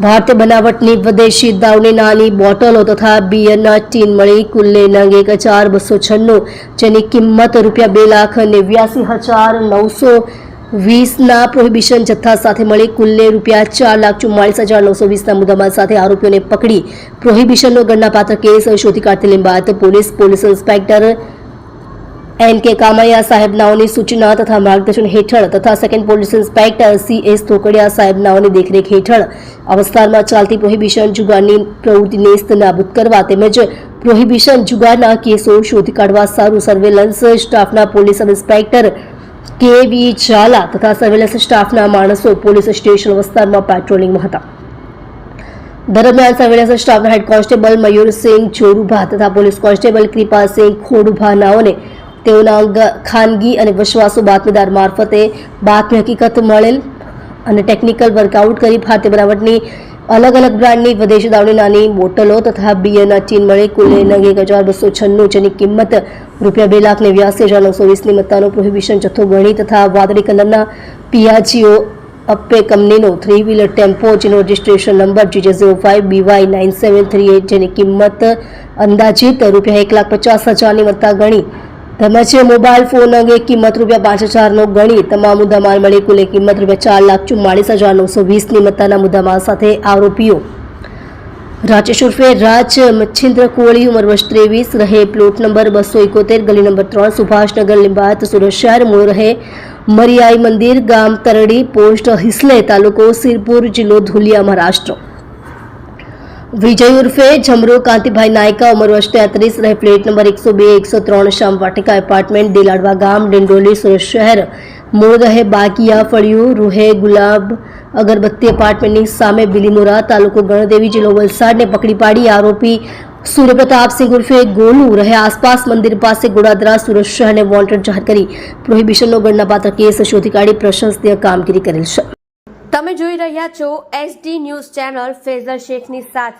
ભારતીય બનાવટની વિદેશી દાવની નાની બોટલો તથા બિયરના ટીન મળી કુલ્લે નંગ એક હજાર બસો છન્નું, જેની કિંમત રૂપિયા બે લાખ નેવ્યાસી હજાર નવસો વીસના પ્રોહિબિશન જથ્થા સાથે મળી કુલ્લે રૂપિયા ચાર લાખ ચુમ્માળીસ હજાર નવસો વીસના મુદ્દામાલ સાથે આરોપીઓને પકડી પ્રોહિબિશનનો ગણનાપાત્ર કેસ શોધી કાઢતી Limbayat police police inspector N K Kamaiya સાહેબનાઓની સૂચના તથા માર્ગદર્શન હેઠળ તથા second police inspector C S Tokadiya સાહેબનાઓની દેખરેખ હેઠળ આ ચાલતી પ્રોહિબિશન જુગારની પ્રવૃત્તિને નેસ્ત કરવા તેમજ પ્રોહિબિશન જુગારના કેસો શોધી કાઢવા સારું સર્વેલન્સ સ્ટાફના પોલીસ ઇન્સ્પેક્ટર કે વી ઝાલા તથા સર્વેલન્સ સ્ટાફના માણસો પોલીસ સ્ટેશન વિસ્તારમાં પેટ્રોલિંગમાં હતા. દરમિયાન સર્વેલન્સ સ્ટાફના હેડ કોન્સ્ટેબલ મયુરસિંહ ચોરુભા તથા પોલીસ કોન્સ્ટેબલ કૃપાસિંહ ખોડુભા નાઓને તેઓના અંગ- ખાનગી અને વિશ્વાસુ બાતમીદાર મારફતે બાતમી હકીકત મળેલ અને ટેકનિકલ વર્કઆઉટ કરી ભારતીય બનાવટની અલગ અલગ બ્રાન્ડની વિદેશી દારૂની નાની બોટલો તથા બિયરના ટીન મળી કુલ એક હજાર બસો છન્નું જેની કિંમત રૂપિયા બે લાખ નેવ્યાસી હજાર નવસો વીસની મત્તાનો પ્રોહિબિશન જથ્થો ગણી તથા વાદળી કલરના પિયાજીઓ અપ્પે કંપનીનો થ્રી વ્હીલર ટેમ્પો જેનો registration number G J zero five B Y nine seven three eight જેની કિંમત અંદાજિત રૂપિયા એક લાખ પચાસ હજારની મત્તા ગણી તેમજ મોબાઈલ ફોન અંગે કિંમત રૂપિયા પાંચ હજારનો ગણી તમામ મુદ્દામાલ મળી કુલે કિંમત રૂપિયા ચાર લાખ ચુમ્માળીસ હજાર નવસો વીસની મત્તાના મુદ્દામાલ સાથે આરોપીઓ. રાજેશ ઉર્ફે રાજ મચ્છિન્દ્ર કોળી ઉંમર વર્ષ ત્રેવીસ, રહે પ્લોટ નંબર બસો એકોતેર, ગલી નંબર ત્રણ, સુભાષનગર, લિંબાયત, સુરત શહેર, મૂળ રહે મરિયાઈ મંદિર, ગામ તરડી, પોસ્ટ હિસલે તાલુકો સિરપુર જિલ્લો ધુલિયા, મહારાષ્ટ્ર. વિજય ઉર્ફે જમરો કાંતિભાઈ નાયકા ઉંમર વર્ષ તેત્રીસ, રહે પ્લેટ નંબર એકસો બે, એકસો ત્રણ શામ વાટિકા એપાર્ટમેન્ટ, દિલાડવા ગામ, ડિંડોલી, સુરત શહેર. મૂળ રહે બાકિયા ફળિયું, રૂહે ગુલાબ, અગરબત્તી એપાર્ટમેન્ટની સામે બિલીમોરા તાલુકો ગણદેવી જિલ્લો વલસાડને પકડી પાડી આરોપી સૂર્યપ્રતાપસિંહ ઉર્ફે ગોલુ રહે આસપાસ મંદિર પાસે ગોડાદરા, સુરત શહેરને વોન્ટેડ જાહેર કરી પ્રોહિબિશનનો ગણનાપાત્ર કેસ શોધી કાઢી પ્રશંસનીય કામગીરી કરેલ છે. તમે જોઈ રહ્યા છો એસડી ન્યૂઝ ચેનલ ફેઝર શેખની સાથે.